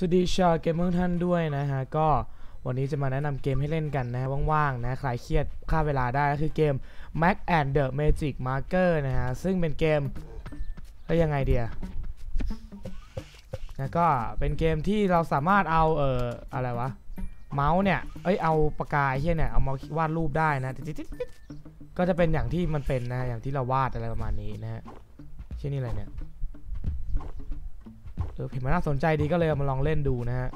สวัสดีชาวเกมเมอร์ท่านด้วยนะฮะ ก็วันนี้จะมาแนะนำเกมให้เล่นกันนะฮะว่างๆนะคลายเครียดฆ่าเวลาได้ก็คือเกม Mac and the Magic Marker นะฮะ ซึ่งเป็นเกมแล้วยังไงเดียนะก็เป็นเกมที่เราสามารถเอาเอ่ออะไรวะ เมาส์เนี่ย เอ้ยเอาปากกาเฮียเนี่ย เอามาวาดรูปได้นะก็จะเป็นอย่างที่มันเป็นนะอย่างที่เราวาดอะไรประมาณนี้นะฮะเช่นนี่อะไรเนี่ย เออเห็นมันน่าสนใจดีก็เลยมาลองเล่นดูนะฮะ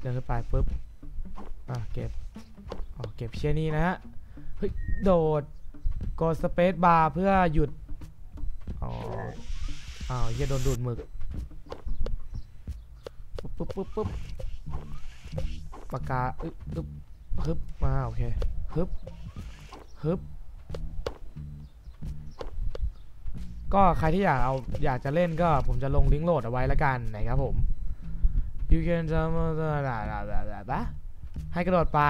เดินขึ้นไปปุ๊บอะเก็บอ๋อเก็บเชี่ยนี้นะฮะเฮ้ยโดดกดสเปซบาร์เพื่อหยุดอ๋ออ้าวเฮียโดนดูดหมึกปุ๊บปุ๊บปุ๊บปุ๊บปากกาอึ๊บอึ๊บฮึบมาโอเคฮึบฮึบ ก็ใครที่อยากเอาอยากจะเล่นก็ผมจะลงลิงก์โหลดเอาไว้ล้วกันนะครับผม you can jump ให้กระโดดไป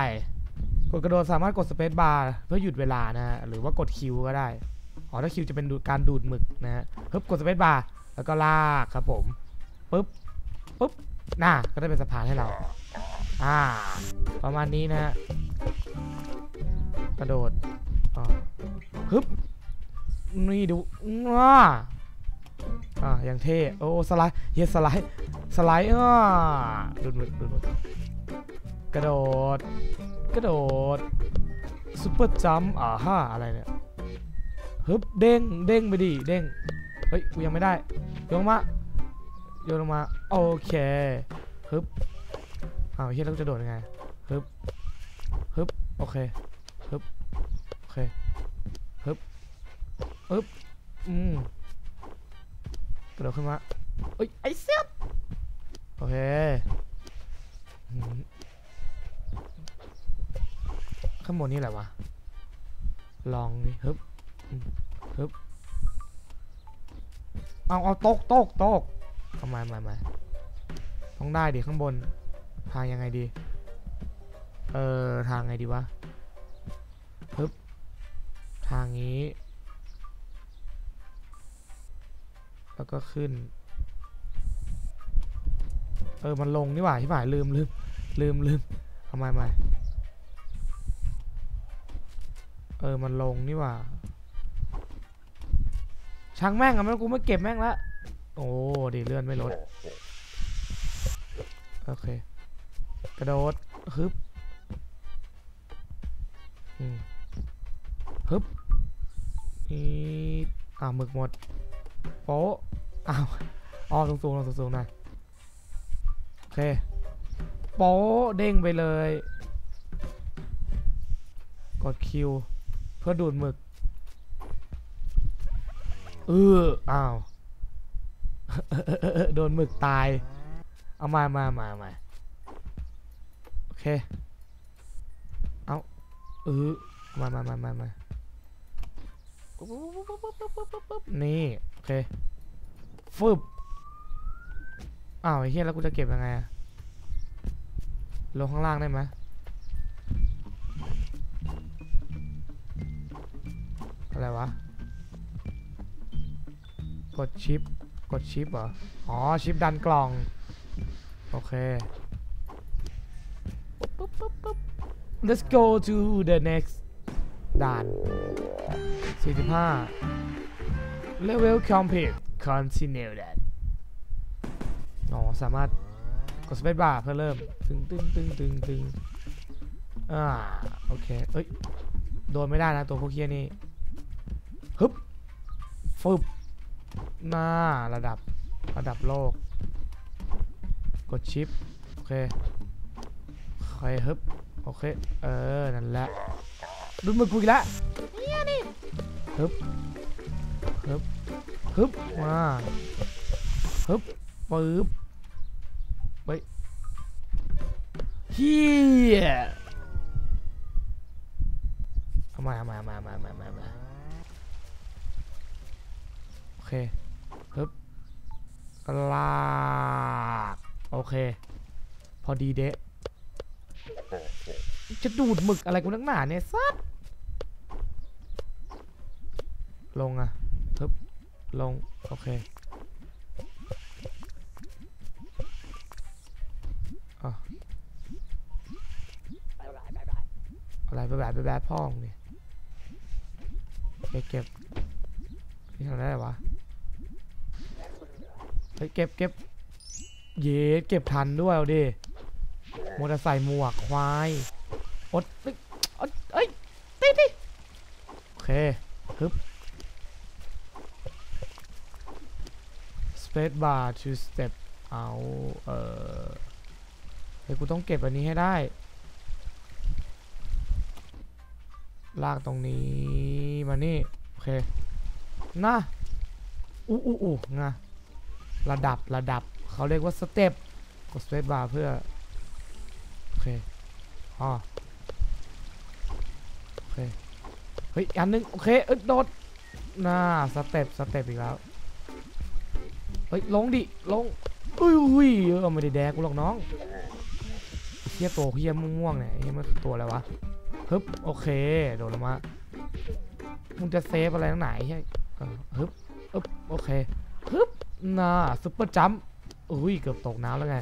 กดกระโดดสามารถกดสเปซบาร์เพื่อหยุดเวลานะฮะหรือว่ากดคิวก็ได้อ๋อถ้าคิวจะเป็นการดูดหมึกนะฮะฮึบกดสเปซบาร์แล้วก็ลากครับผมปุ๊บปุ๊บน่าก็ได้เป็นสะพานให้เรา อ่า ประมาณนี้นะฮะกระโดดอ๋อฮึบ นี่ดูว้าอ่าอย่างเท่โอ้สไลด์เยสไลด์สไลด์อ่าดูดหมึกดูดมึกกระโดด กระโดดซุปเปอร์จัมป์อ่าฮ่าอะไรเนี่ยฮึบเด้งเด้งไปดิเด้งเฮ้ยกูยังไม่ได้โยนลงมาโยนลงมาโอเคฮึบอ้าวเฮียแล้วจะโดดยังไงฮึบฮึบโอเคฮึบโอเค อึ๊บอืมกระโดดขึ้นมาเอ้ยไอ้เสียบโอเคข้างบนนี่แหละวะ ลองดิฮึบฮึบเอาเอาตกตกตกทำไมมามาต้องได้ดิข้างบน ทางยังไงดี เออทางไงดีวะฮึบทางนี้ แล้วก็ขึ้น เออ มันลงนี่หว่าที่หมายลืมลืมลืมลืมทำไมไม่เออ มันลงนี่หว่าช่างแม่งอะมันกูไม่เก็บแม่งละโอ้ดีเลื่อนไม่ลดโอเค กระโดดฮึบฮึบนี่อ่าหมึกหมดโป๊ะ อ้าวอ๋อสูงสูงลงสูงสูงหน่อยโอเคโป๊ะเด้งไปเลย กดคิว เพื่อดูดหมึกเอออ้าวโดนหมึกตาย เอามามามามาโอเค เอาเออมามามามามานี่ โอเค ฟึบอ้าวไอ้เหี้ยแล้วกูจะเก็บยังไงอะลงข้างล่างได้ไหมอะไรวะ กดชิป กดชิปเหรอ อ๋อ ชิปดันกล่อง โอเค let's go to the next ด่าน 45 level complete continue that อ๋อ สามารถกดสเปซบาร์เพื่อเริ่ม ตึงตึงตึงตึงตึงอ่า โอเค เอ้ย โดนไม่ได้นะ ตัวพวกเคียนี่ฮึบฟึบหน้าระดับ ระดับโลก กดชิป โอเคโอเคฮึบ โอเค เออ นั่นแหละดูมือกูอีกแล้วเนี่ยนี่ฮึบฮึบ ฮึบมาฮึบปึ๊บเฮ้ยเฮียเอามาเอามามามามามาโอเคฮึบลากโอเค พอดีเดะจะดูดหมึกอะไรกูนักหนาเนี่ยซัดลงอะ ลง โอเคอะอะไรไปแบบไปแบบพ่องเนี่ยเก็บเก็บนี่ทำได้ไรวะเฮ้ยเก็บเก็บเย็ดเก็บทันด้วยเอาดิมอเตอร์ไซค์หมวกควายอดเอ้ยอดเอ้ยติดดิโอเคฮึบ space bar to step เอาเออเฮ้ยกูต้องเก็บอันนี้ให้ได้ ลากตรงนี้มานี่ โอเคนะอู้อู้อู้งะระดับระดับเขาเรียกว่าสเต็ปกด space bar เพื่อ โอเคอ๋อโอเค เฮ้ย อันนึง โอเค เอ้ยโดดน่าสเต็ปสเต็ปอีกแล้ว เฮ้ยลงดิลงอุ้ยอุ้ยเออไม่ได้แดกกูหรอกน้องเฮียตัวเฮียม่วงๆเนี่ยเฮียมันตัวอะไรวะฮึบโอเคโดดลงมามึงจะเซฟอะไรทั้งไหนใช่ฮึบอึบโอเคฮึบน่าซุปเปอร์จัมป์อุ้ยเกือบตกน้ำแล้วไง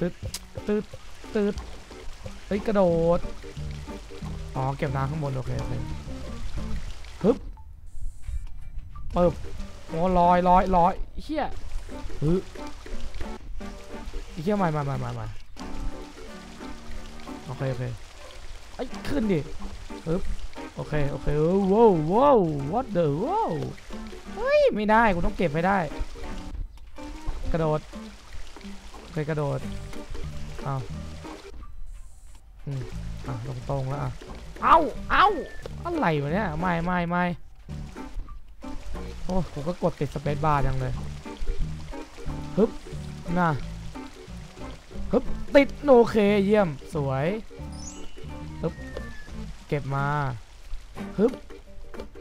ตืดตืดตืดเฮ้ยกระโดดอ๋อเก็บน้ำข้างบนโอเคโอเคฮึบปึ๊บ โอ้ลอยลอยลอยเฮียฮึเฮียมามามามามาโอเคโอเคไอ้ยขึ้นดิฮึบโอเคโอเคเออว้าวว้าว what the ว้าวเฮ้ยไม่ได้กูต้องเก็บให้ได้ กระโดดโอเคกระโดดเอาอืมอะลงตรงแล้วอะเอาเอาอะไรวะเนี่ยไม่ไม่ไม่ โอ้ผมก็กดติดสเปซบาร์ยังเลยฮึบน่ะฮึบติดโอเคเยี่ยมสวยฮึบเก็บมาฮึบ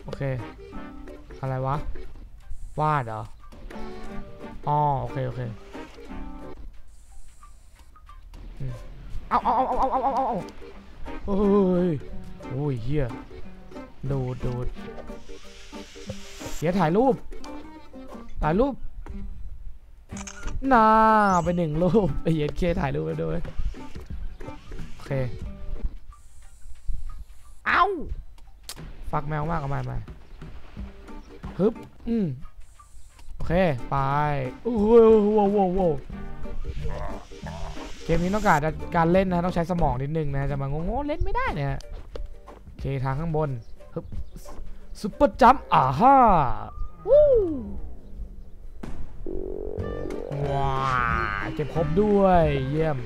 โอเค อะไรวะ วาดเหรออ๋อโอเคโอเคเอาเอาเอาเอาเอาเอาเอาเฮ้ยโอ้ยเฮียดูดู เดี๋ยวถ่ายรูป ถ่ายรูปน่าไปหนึ่งรูปไอเย็นเคถ่ายรูปไปด้วยโอเค เอ้าฟักแมวมากเอามามาฮึบอืมโอเค ไปโอ้โหโว้โว้โว้เกมนี้ต้องการการเล่นนะต้องใช้สมองนิดนึงนะจะมางงๆเล่นไม่ได้เนี่ยโอเคทางข้างบนฮึบ ซุปเปอร์จัมป์อ่าฮ่าว้าเก็บครบด้วย เยี่ยม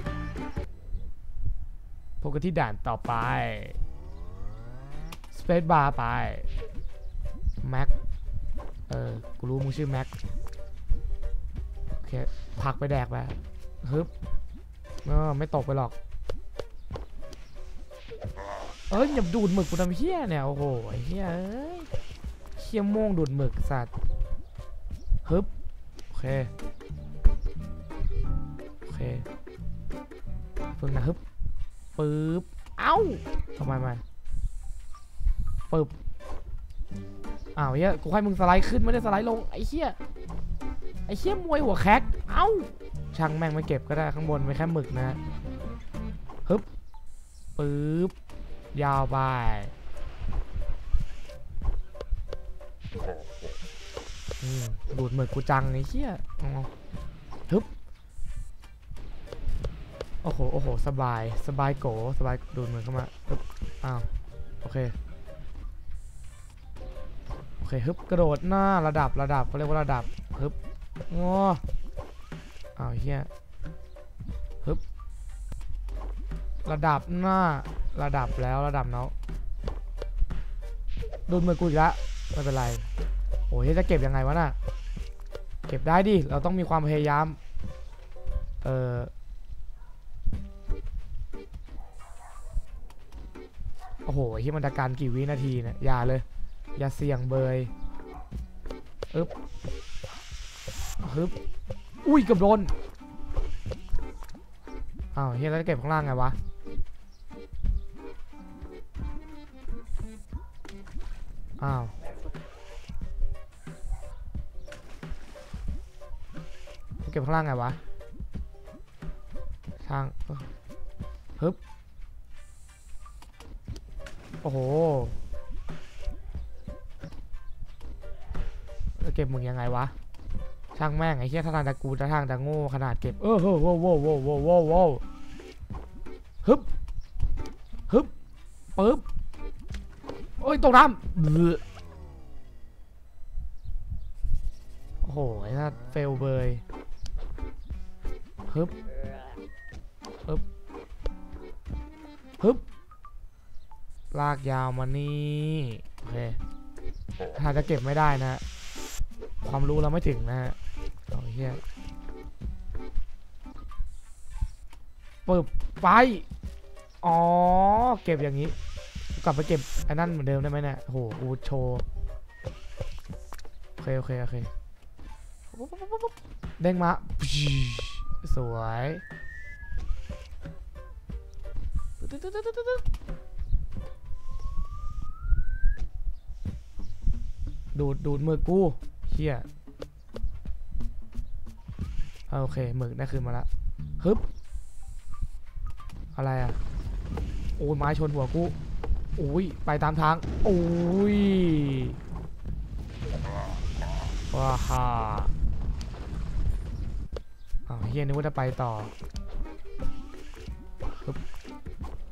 พบกันที่ด่านต่อไปสเปซบาร์ไปแม็กเออ กูรู้มึงชื่อแม็กโอเค พักไปแดกไปฮึบเออไม่ตกไปหรอก เอ้ยอย่าดูดหมึกกูทำเฮี้ยเนี่ยโอ้โหเฮี้ยเอ้ยเฮี้ยโม่งดูดหมึกสัตว์ฮึบโอเคโอเคเพิ่งนะฮึบปึ๊บเอ้าทำไมมาปึ๊บอ้าวเฮียกูให้มึงสไลด์ขึ้นไม่ได้สไลด์ลงไอ้เฮี้ยไอ้เฮี้ยมวยหัวแคกเอ้าช่างแม่งไม่เก็บก็ได้ข้างบนไม่แค่หมึกนะฮึบปึ๊บ ยาวไปดูดเหมึกกูจังไอ้เหี้ยฮึบโอ้โห โอ้โห สบาย สบายโกสบาย ดูดเหมึกเข้ามาฮึบอ้าว โอเค โอเค ฮึบ กระโดดหน้า ระดับ ระดับเขาเรียกว่าระดับ ฮึบงออ้าวเฮียฮึบ ระดับหน้า ระดับแล้วระดับเนาะดูดมือกูอีกแล้วไม่เป็นไรโอ้ยจะเก็บยังไงวะน่ะเก็บได้ดิเราต้องมีความพยายามเออโอ้โหที่มันจะการกี่วินาทีเนี่ยอย่าเลย อย่าเสี่ยงเบยอึ๊บฮึบอุ้ยเกับโดนอ้าวเฮียแล้วจะเก็บข้างล่างไงวะ อ้าว เก็บข้างล่างไงวะช่างฮึบโอ้โหจะเก็บมึงยังไงวะ ช่างแม่งไอ้เหี้ยถ้าทางต่กูจะทางต่โง่ขนาดเก็บ เออโว้วโว้โว้โว้โว้โว้วฮึบ โอ้ยตกน้ำโอ้โหไอ้น่าเฟลเบยฮึบฮึบฮึบลากยาวมานี่โอเคถ้าจะเก็บไม่ได้นะฮะความรู้เราไม่ถึงนะฮะโอ้ยเฮียปึ๊บไป อ๋อ เก็บอย่างนี้ กลับไปเก็บไอ้นั่นเหมือนเดิมได้ไหมเนี่ยโอ้โหกูโชว์โอเคโอเคโอเคเด้งมาสวยดูดดูดมึกกูเฮียโอเคหมึกได้คืนมาล้วฮึบอะไรอะโอ้ยไม้ชนหัวกู อุ้ยไปตามทางอุ้ยว้าฮ่าอ้าเฮียนึกว่าจะไปต่อฮึบ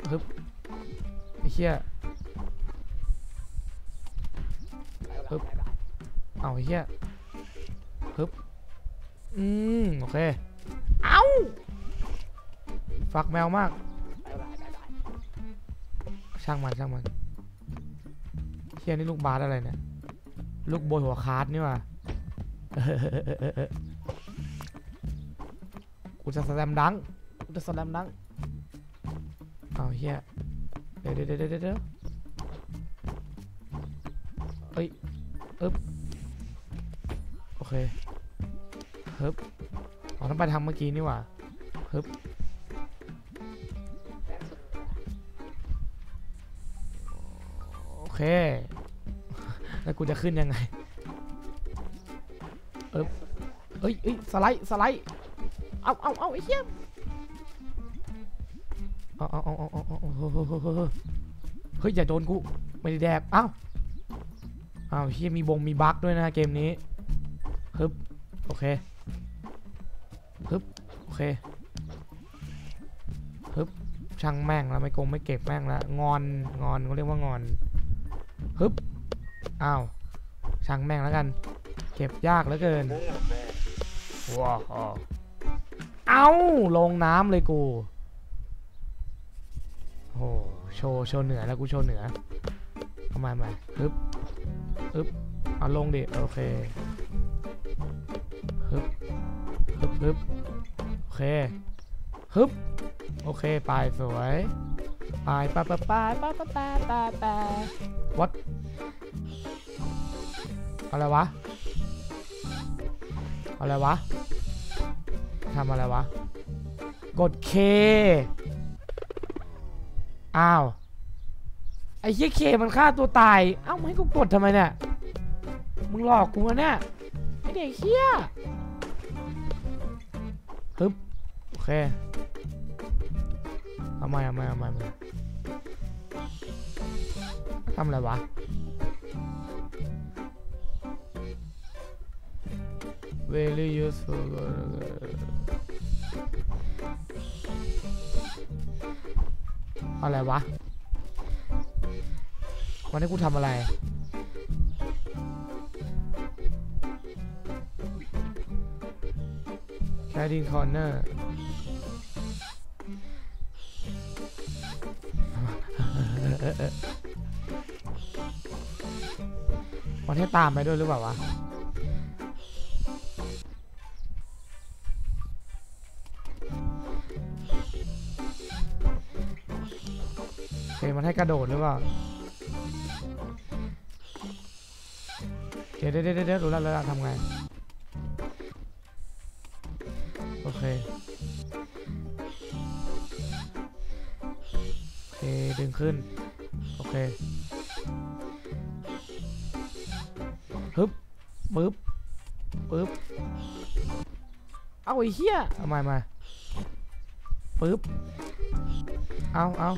ฮึบไอ้เฮียฮึบเอาเฮียฮึบอืมโอเค เอ้า ฟักแมวมาก ช่างมันช่างมันเฮียนี่ลูกบาสอะไรเนี่ย ลูกโบยหัวคาร์ดนี่ว่ะกูจะสแลมดังกูจะสแลมดังเอาเฮียเดี๋ยวเดี๋ยวเดี๋ยวเดี๋ยวเดี๋ยวเอ้ยอึ๊บโอเคฮึบอ๋อต้องไปทางเมื่อกี้นี่หว่าฮึบ เค แล้วกูจะขึ้นยังไง เอ๊บเอ้ยเอ้ยสไลด์ สไลด์ เอาเอาเอาไอ้เหี้ยเอาเอาเอาเอาเอาเออเฮ้ย อย่าโดนกู ไม่ได้แดก เอ้าอ้าวเฮียมีบงมีบั๊กด้วยนะเกมนี้ฮึบโอเคฮึบโอเคฮึบช่างแม่งแล้วไม่โกงไม่เก็บแม่งแล้วงอนงอนเขาเรียกว่างอน อ้าวช่างแม่งแล้วกัน เก็บยากเหลือเกินว้าวเอ้าลงน้ำเลยกูโอ้โชว์โชว์เหนือแล้วกูโชว์เหนือเอามามาฮึบฮึบเอาลงดิโอเคฮึบฮึบฮึบโอเคฮึบโอเคปลายสวยปลายปลาปลาปลาปลปลาปลปลา what อะไรวะ อะไรวะทำอะไรวะ กด K อ้าว ไอ้เหี้ยเคมันฆ่าตัวตาย เอ้าไม่ให้กูกดทำไมเนี่ย มึงหลอกกูวะเนี่ยไอ้เด็กเหี้ยฮึบโอเคเอาใหม่เอาใหม่เอาใหม่เอาใหม่ทำอะไรวะ very useful อะไรวะ วันนี้กูทำอะไร Hiding corner วันให้ตามไปด้วยหรือเปล่าวะ เคมันให้กระโดดหรือเปล่าเดี๋ยวเดี๋ยวเดี๋ยวเดี๋ยวรู้แล้วรู้แล้วทำไง โอเคโอเค ดึงขึ้น โอเคฮึบปึ๊บปึ๊บ เอาไอ้เหี้ยเอามามาปึ๊บ เอาเอา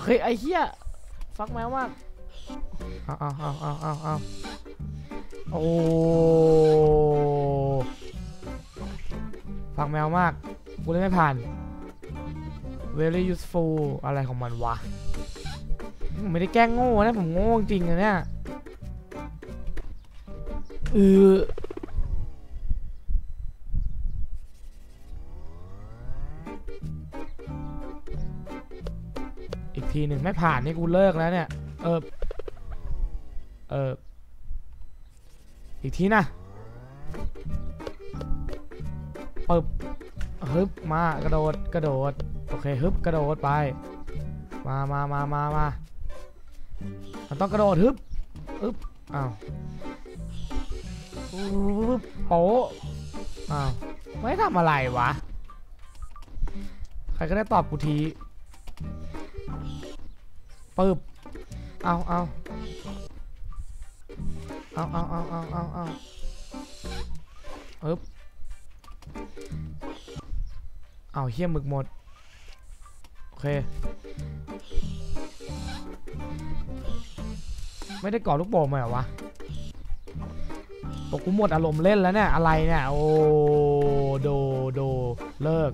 เฮ้ยไอ้เหี้ยฟักแมวมากเอาเอาเอาเอาเอาเอาโอ้ฟักแมวมาก กูเล่นไม่ผ่าน very useful อะไรของมันวะ ไม่ได้แกล้งโง่นะ ผมโง่จริงนะเนี่ยเออ ทีหนึ่งไม่ผ่านนี่กูเลิกแล้วเนี่ย เออ เออ อีกทีนะปึบฮึบมากระโดดกระโดด โอเคฮึบกระโดดไป มามามามามามันต้องกระโดดฮึบฮึบอ้าวปึ๊บโป๊ะอ้าวไม่ทำอะไรวะ ใครก็ได้ตอบกูที ปึ๊บเอาเอาเอาเอาเอาเอาเอาเอาปึ๊บเอาเฮี้ยมึกหมด โอเค ไม่ได้ก่อลูกโป่งมาเหรอวะตกกูหมดอารมณ์เล่นแล้วเนี่ย อะไรเนี่ย โอ้ โด โด เลิก